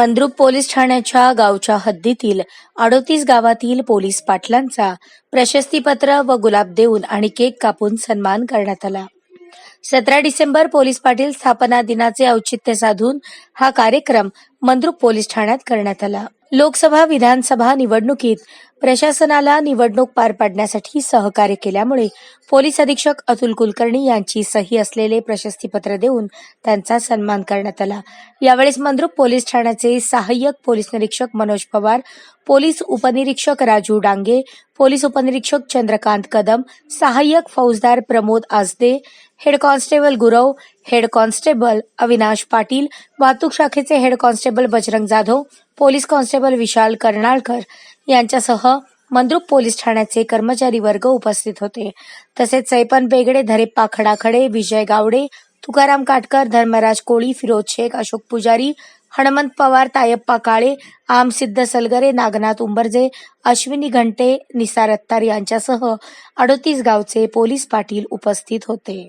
Mandrup police ठाण्याच्या गावच्या हद्दीतील अडोतीस गावातील पोलीस पाटलांचा प्रशस्तीपत्र व गुलाब देऊन आणि केक कापून सन्मान करण्यात आला. सतरा डिसेंबर पोलीस पाटील स्थापना दिनाचे औचित्य साधून हा कार्यक्रम मंद्रुप पोलीस ठाण्यात करण्यात आला. लोकसभा विधानसभा निवडणुकीत प्रशासनाला निवडणूक पार पाडण्यासाठी सहकार्य केल्यामुळे पोलीस अधीक्षक अतुल कुलकर्णी यांची सही असलेले प्रशस्तीपत्र देऊन त्यांचा सन्मान करण्यात आला. यावेळेस मंद्रुप पोलीस ठाण्याचे सहाय्यक पोलीस निरीक्षक मनोज पवार पोलीस उपनिरीक्षक राजू डांगे पोलीस उपनिरीक्षक चंद्रकांत कदम सहाय्यक फौजदार Pramod Ajde head constable Gurav head constable Avinash Patil वाहतूक शाखेचे head constable Bajrang Jadhav police constable Vishal Karnalkar यांच्यासह मंद्रुप पोलीस ठाण्याचे कर्मचारी वर्ग उपस्थित होते. तसेच सैपन बेगडे धरेप्पा खडाखडे विजय गावडे तुकाराम काटकर धर्मराज कोळी फिरोज शेख अशोक पुजारी हणमंत पवार तायप्पा काळे आमसिद्ध सलगरे नागनाथ उंबरजे अश्विनी घंटे निसार अत्तार यांच्यासह अडोतीस गावचे पोलीस पाटील उपस्थित होते.